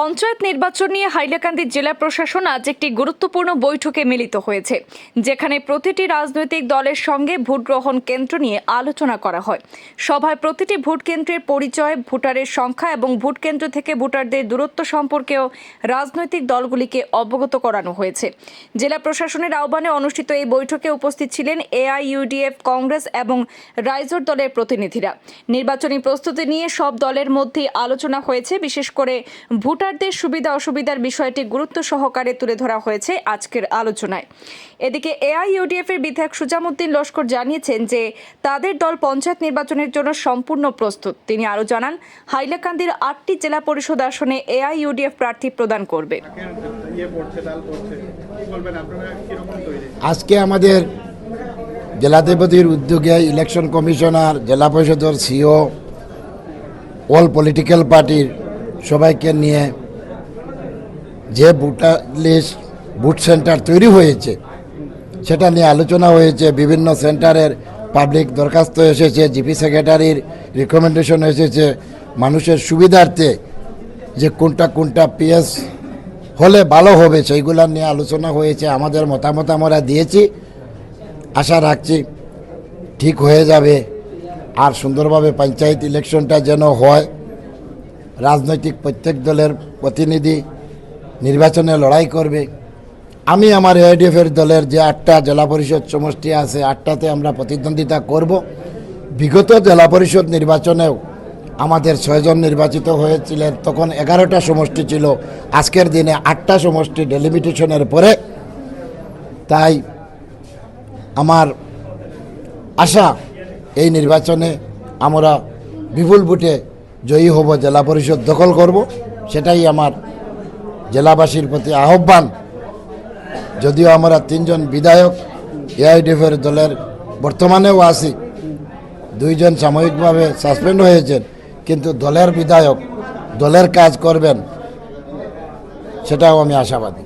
পঞ্চায়েত নির্বাচন নিয়ে হাইলাকান্দি জেলা প্রশাসন আজ একটি গুরুত্বপূর্ণ বৈঠকে মিলিত হয়েছে, যেখানে প্রতিটি রাজনৈতিক দলের সঙ্গে ভোট গ্রহণ কেন্দ্র নিয়ে আলোচনা করা হয়। সভায় প্রতিটি ভোট কেন্দ্রের পরিচয়, ভোটারের সংখ্যা এবং ভোট কেন্দ্র থেকে ভোটারদের দূরত্ব সম্পর্কেও রাজনৈতিক দলগুলিকে অবগত করানো হয়েছে। জেলা প্রশাসনের আহ্বানে অনুষ্ঠিত এই বৈঠকে উপস্থিত ছিলেন এআইইউডিএফ কংগ্রেস এবং রাইজোর দলের প্রতিনিধিরা। নির্বাচনী প্রস্তুতি নিয়ে সব দলের মধ্যে আলোচনা হয়েছে, বিশেষ করে ভোটারদের সুবিধা অসুবিধার বিষয়টি গুরুত্ব সহকারে তুলে ধরা হয়েছে আজকের আলোচনায়। এদিকে এআইইউডিএফ এর বিধায়ক সুজামুদ্দিন লস্কর জানিয়েছেন যে, তাদের দল পঞ্চায়েত নির্বাচনের জন্য সম্পূর্ণ প্রস্তুত। তিনি আরও জানান, হাইলাকান্দির আটটি জেলা পরিষদ আসনে এআইইউডিএফ প্রার্থী প্রদান করবে। আজকে আমাদের জেলাধিপতির উদ্যোগে ইলেকশন কমিশনার, জেলা পরিষদের সিও, অল পলিটিক্যাল পার্টির সবাইকে নিয়ে যে ভোটার লিস্ট বুথ সেন্টার তৈরি হয়েছে, সেটা নিয়ে আলোচনা হয়েছে, বিভিন্ন সেন্টারের পাবলিক দরখাস্ত এসেছে জিপি সেক্রেটারির রিকমেন্ডেশন এসেছে, মানুষের সুবিধার্থে যে কোনটা কোনটা পিএস হলে ভালো হবে, সেইগুলো নিয়ে আলোচনা হয়েছে, আমাদের মতামত আমরা দিয়েছি, আশা রাখছি ঠিক হয়ে যাবে, আর সুন্দরভাবে পঞ্চায়েত ইলেকশনটা যেন হয়। রাজনৈতিক প্রত্যেক দলের প্রতিনিধি নির্বাচনে লড়াই করবে। আমি আমার এআইডিএফের দলের যে আটটা জেলা পরিষদ সমষ্টি আছে, আটটাতে আমরা প্রতিদ্বন্দ্বিতা করব। বিগত জেলা পরিষদ নির্বাচনেও আমাদের ছয়জন নির্বাচিত হয়েছিলেন। তখন এগারোটা সমষ্টি ছিল। আজকের দিনে আটটা সমষ্টি ডেলিমিটেশনের পরে। তাই আমার আশা, এই নির্বাচনে আমরা বিপুল ভোটে জয়ী হব জেলা পরিষদ দখল করব, সেটাই আমার জেলাবাসীর প্রতি আহ্বান। যদিও আমরা তিনজন বিধায়ক, এআইডিএফের দলের বর্তমানেও আছি, দুইজন সাময়িকভাবে সাসপেন্ড হয়েছেন, কিন্তু দলের বিধায়ক দলের কাজ করবেন, সেটাও আমি আশাবাদী।